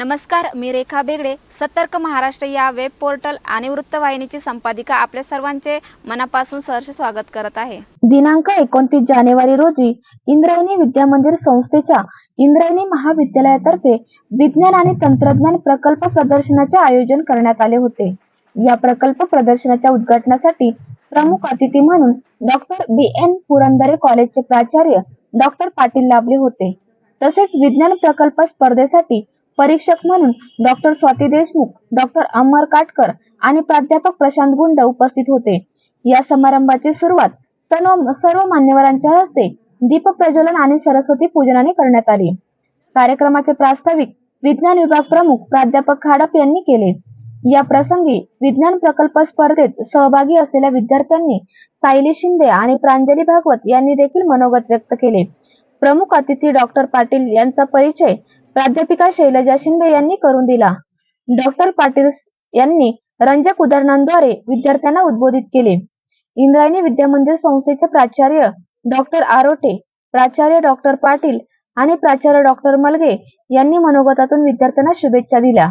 नमस्कार मी रेखा बेगडे. सतर्क महाराष्ट्र या वेब पोर्टल आणि वृत्तवाहिनीची संपादिका आपल्या सर्वांचे मनापासून सहर्ष स्वागत करत आहे. दिनांक एकोणतीस जानेवारी रोजी इंद्रायणी विद्यामंदिर संस्थेच्या इंद्रायणी महाविद्यालयातर्फे विज्ञान आणि तंत्रज्ञान प्रकल्प प्रदर्शनाचे आयोजन करण्यात आले होते. या प्रकल्प प्रदर्शनाच्या उद्घाटनासाठी प्रमुख अतिथी म्हणून डॉक्टर बी एन पुरंदरे कॉलेजचे प्राचार्य डॉक्टर पाटील लाभले होते. तसेच विज्ञान प्रकल्प स्पर्धेसाठी परीक्षक म्हणून डॉक्टर स्वाती देशमुख डॉक्टर अमर काटकर आणि प्राध्यापक प्रशांत गुंड उपस्थित होते. या समारंभाची सुरुवात सर्व सर्व मान्यवरांच्या हस्ते दीप प्रज्वलन आणि सरस्वती पूजनाने करण्यात आली. कार्यक्रमाचे प्रास्ताविक विज्ञान विभाग प्रमुख प्राध्यापक खाडप यांनी केले. या प्रसंगी विज्ञान प्रकल्प स्पर्धेत सहभागी असलेल्या विद्यार्थ्यांनी सायली शिंदे आणि प्रांजली भागवत यांनी देखील मनोगत व्यक्त केले. प्रमुख अतिथी डॉक्टर पाटील यांचा परिचय प्राध्यापिका शैलजा शिंदे यांनी करून दिला. डॉक्टर पाटील यांनी रंजक उदाहरणांद्वारे विद्यार्थ्यांना उद्बोधित केले. इंद्रायणी विद्यामंदिर संस्थेचे प्राचार्य डॉक्टर आरोटे प्राचार्य डॉक्टर पाटील आणि प्राचार्य डॉक्टर मलगे यांनी मनोगतातून विद्यार्थ्यांना शुभेच्छा दिल्या.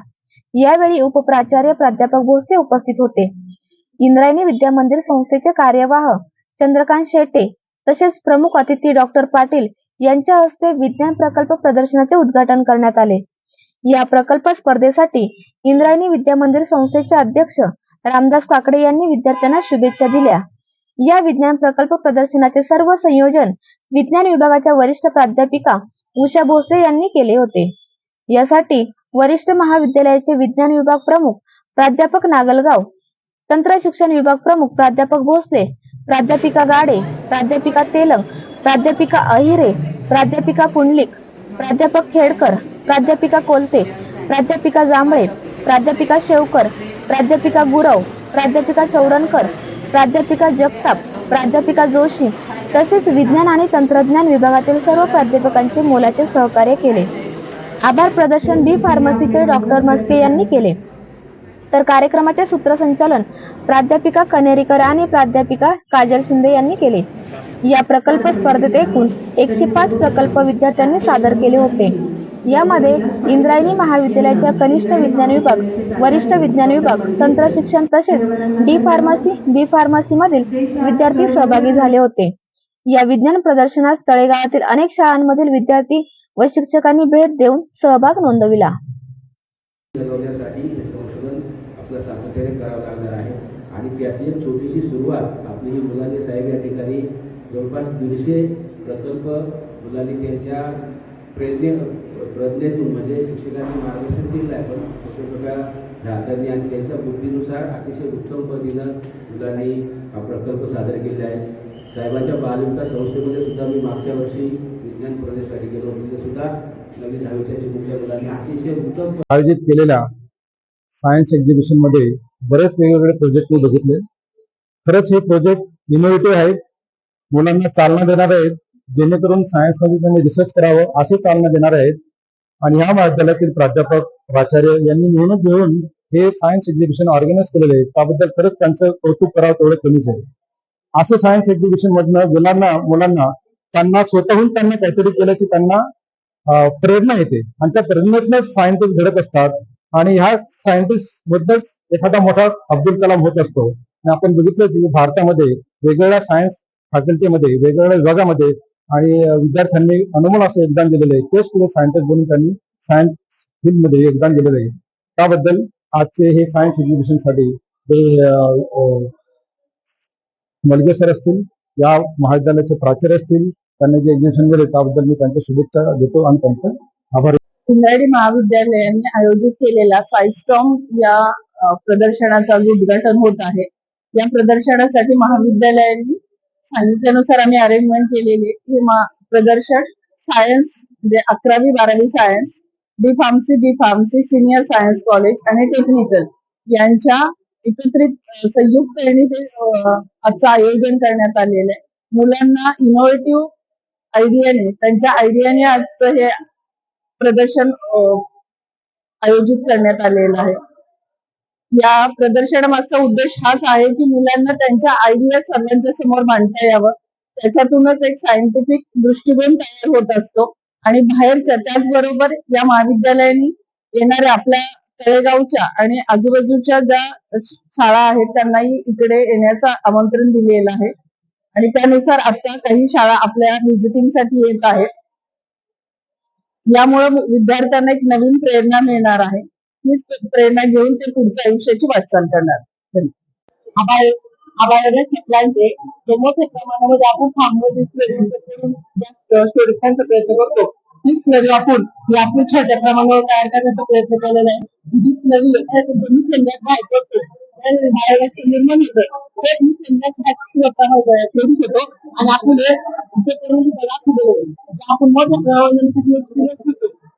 यावेळी उपप्राचार्य प्राध्यापक भोसले उपस्थित होते. इंद्रायणी विद्यामंदिर संस्थेचे कार्यवाह चंद्रकांत शेटे तसेच प्रमुख अतिथी डॉक्टर पाटील यांच्या हस्ते विज्ञान प्रकल्प प्रदर्शनाचे उद्घाटन करण्यात आले. या प्रकल्प स्पर्धेसाठी इंद्रायणी विद्या मंदिर संस्थेचे अध्यक्ष रामदास काकडे यांनी विद्यार्थ्यांना शुभेच्छा दिल्या. या विज्ञान प्रकल्प प्रदर्शनाचे सर्व संयोजन विज्ञान विभागाच्या वरिष्ठ प्राध्यापिका उषा भोसले यांनी केले होते. यासाठी वरिष्ठ महाविद्यालयाचे विज्ञान विभाग प्रमुख प्राध्यापक नागलगाव तंत्र शिक्षण विभाग प्रमुख प्राध्यापक भोसले प्राध्यापिका गाडे प्राध्यापिका तेलंग प्राध्यापिका अहिरे प्राध्यापिका पुंडलिक प्राध्यापक खेडकर प्राध्यापिका कोलते प्राध्यापिका जांभळे प्राध्यापिका शेवकर प्राध्यापिका गुरव प्राध्यापिका चौरणकर प्राध्यापिका जगताप प्राध्यापिका जोशी तसेच विज्ञान आणि तंत्रज्ञान विभागातील सर्व प्राध्यापकांचे मोलाचे सहकार्य केले. आभार प्रदर्शन बी फार्मसीचे डॉक्टर मस्के यांनी केले. तर कार्यक्रमाचे सूत्रसंचालन प्राध्यापिका कनेरीकर आणि प्राध्यापिका काजल शिंदे यांनी केले. या प्रकल्प स्पर्धेत एकूण एकशे पाच प्रकल्प विद्यार्थ्यांनी सादर केले होते. यामध्ये इंद्रायणी महाविद्यालयाच्या कनिष्ठ विज्ञान विभाग वरिष्ठ विज्ञान विभाग तंत्र शिक्षण तसेच डी फार्मसी बी फार्मसी मधील विद्यार्थी सहभागी झाले होते. या विज्ञान प्रदर्शनास तळेगावातील अनेक शाळांमधील विद्यार्थी व शिक्षकांनी भेट देऊन सहभाग नोंदविला. आणि त्याची एक छोटीशी सुरुवात आपली मुलांनी साहेब या ठिकाणी जवळपास दीडशे प्रकल्प मुलांनी त्यांच्या प्रेरणे प्रज्ञेतून म्हणजे शिक्षकांनी मार्गदर्शन केलं आहे. पण छोट्या छोट्या हातांनी आणि त्यांच्या बुद्धीनुसार अतिशय उत्तम पद्धतीनं मुलांनी हा प्रकल्प सादर केले आहे. साहेबांच्या बालविकास संस्थेमध्ये सुद्धा मी मागच्या वर्षी विज्ञान प्रदेशासाठी गेलो होतो. तिथे सुद्धा नवीन दहावीच्या चिमुकल्या मुलांनी अतिशय उत्तम आयोजित केलेल्या सायन्स एक्झिबिशनमध्ये बरेच वेगवेगळे प्रोजेक्ट मी बघितले. खरंच हे प्रोजेक्ट इनोव्हेटिव्ह आहेत. मुलांना चालना देणार आहेत. जेणेकरून सायन्समध्ये त्यांनी रिसर्च करावं असे चालना देणार आहेत. आणि या महाविद्यालयातील प्राध्यापक प्राचार्य यांनी मेहनत घेऊन हे सायन्स एक्झिबिशन ऑर्गनाईज केलेले आहे. त्याबद्दल खरंच त्यांचं कौतुक करावं तेवढं कमीच आहे. असं सायन्स एक्झिबिशन मधनं मुलांना मुलांना त्यांना स्वतःहून त्यांना काहीतरी केल्याची त्यांना प्रेरणा येते. आणि त्या प्रेरणेतनच सायंटिस्ट घडत असतात. आणि ह्या सायंटिस्ट बद्दलच एखादा मोठा अब्दुल कलाम होत असतो. आणि आपण बघितलंच की भारतामध्ये वेगवेगळ्या सायन्स फॅकल्टीमध्ये वेगवेगळ्या विभागामध्ये. आणि विद्यार्थ्यांनी अनमोल असं योगदान दिलेलं आहे. तेच पुढे सायंटिस्ट बनून त्यांनी सायन्स फील्डमध्ये योगदान दिलेलं आहे. त्याबद्दल आजचे हे सायन्स एक्झिबिशनसाठी ते मलगे सर असतील या महाविद्यालयाचे प्राचार्य असतील त्यांनी जे एक्झिबिशन दिले त्याबद्दल मी त्यांच्या शुभेच्छा देतो आणि त्यांचं आभार. इंद्रायणी महाविद्यालयाने आयोजित केलेला सायस्टॉम या प्रदर्शनाचा जे उद्घाटन होत आहे या प्रदर्शनासाठी महाविद्यालयाने सांगितल्यानुसार आम्ही अरेंजमेंट केलेली हे प्रदर्शन सायन्स म्हणजे अकरावी बारावी science B pharmacy B pharmacy senior science college आणि टेक्निकल यांच्या एकत्रित संयुक्त यांनी ते आजचं आयोजन करण्यात आलेलं आहे. मुलांना इनोव्हेटिव्ह आयडियाने त्यांच्या आयडियाने आजचं हे प्रदर्शन आयोजित करण्यात आलेलं आहे. या प्रदर्शनामागचा उद्देश हाच आहे की मुलांना त्यांच्या आयडिया सर्वांच्या समोर मांडता यावं. त्याच्यातूनच एक सायंटिफिक दृष्टिकोन तयार होत असतो. आणि बाहेरच्या त्याचबरोबर या महाविद्यालयाने येणाऱ्या आपल्या तळेगावच्या आणि आजूबाजूच्या ज्या शाळा आहेत त्यांनाही इकडे येण्याचं आमंत्रण दिलेलं आहे. आणि त्यानुसार आता काही शाळा आपल्या व्हिजिटिंगसाठी येत आहेत. यामुळे विद्यार्थ्यांना एक नवीन प्रेरणा मिळणार आहे. हीच प्रेरणा घेऊन ते पुढच्या आयुष्याची वाटचाल करणार. धन्यवाद. अवेअरनेस प्लॅनचे जे मोठ्या प्रमाणामध्ये आपण थांबवत करून प्रयत्न करतो. आपण ही आपण छोट्या प्रमाणावर तयार करण्याचा प्रयत्न केलेला आहे. ही स्लरी मिथेन बाहेर करतो बायोगॅस निर्माण होतं. ते मी गॅस स्वतः होतो. आणि आपण ते करून सुद्धा आपण मोठ्या प्रमाणावर